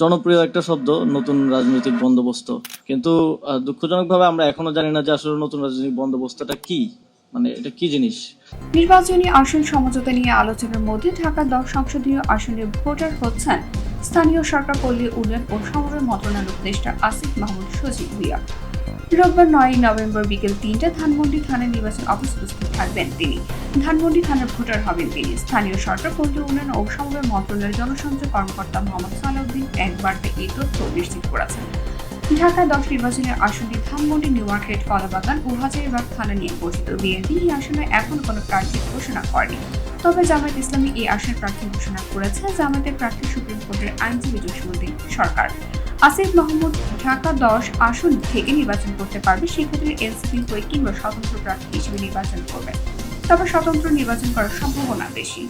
জনপ্রিয় একটা শব্দ, নতুন রাজনৈতিক বন্দোবস্ত। কিন্তু দুঃখজনক দুঃখজনকভাবে আমরা এখনও জানি না যে আসলে নতুন রাজনৈতিক বন্দোবস্তটা কি। মানে এটা কি জিনিস? নির্বাচনী আসন সমঝোতা নিয়ে আলোচনার মধ্যে ঢাকা দশ সংসদীয় আসনের ভোটার হচ্ছেন স্থানীয় সরকার পল্লী উন্নয়ন ও সমন্বয় মন্ত্রণালয় উপদেষ্টা আসিফ মাহমুদ সজিব ভুইয়া রোববার নয় নভেম্বর বিকেল তিনটে ধানমন্ডি থানার নির্বাচন অফিস উপস্থিত থাকবেন তিনি। ধানমন্ডি থানার ভোটার হবেন তিনি। স্থানীয় সরকার পল্লী উন্নয়ন ও সমন্বয় মন্ত্রণালয়ের জনসংযোগ কর্মকর্তা মোহাম্মদ সালাউদ্দিন এক বার্তায় এই তথ্য নিশ্চিত করেছেন। ঢাকা দশ নির্বাচনের আসনটি ধানমন্ডি, নিউ মার্কেট, কলাবাগান ও হাজারিবাগ থানা নিয়ে গঠিত। বিএনপি এই আসনে এখন কোনো প্রার্থী ঘোষণা করেনি। তবে জামায়াত ইসলামী এই আসনের প্রার্থী ঘোষণা করেছে, জামায়াতের প্রার্থী সুপ্রিম কোর্টের আইনজীবী জসীমুদ্দিন সরকার। আসিফ মাহমুদ ঢাকা দশ আসন থেকে নির্বাচন করতে পারবে, সেক্ষেত্রে এনসিপি হয়ে কিংবা স্বতন্ত্র প্রার্থী হিসেবে নির্বাচন করবে। তবে স্বতন্ত্র নির্বাচন করার সম্ভাবনা বেশি।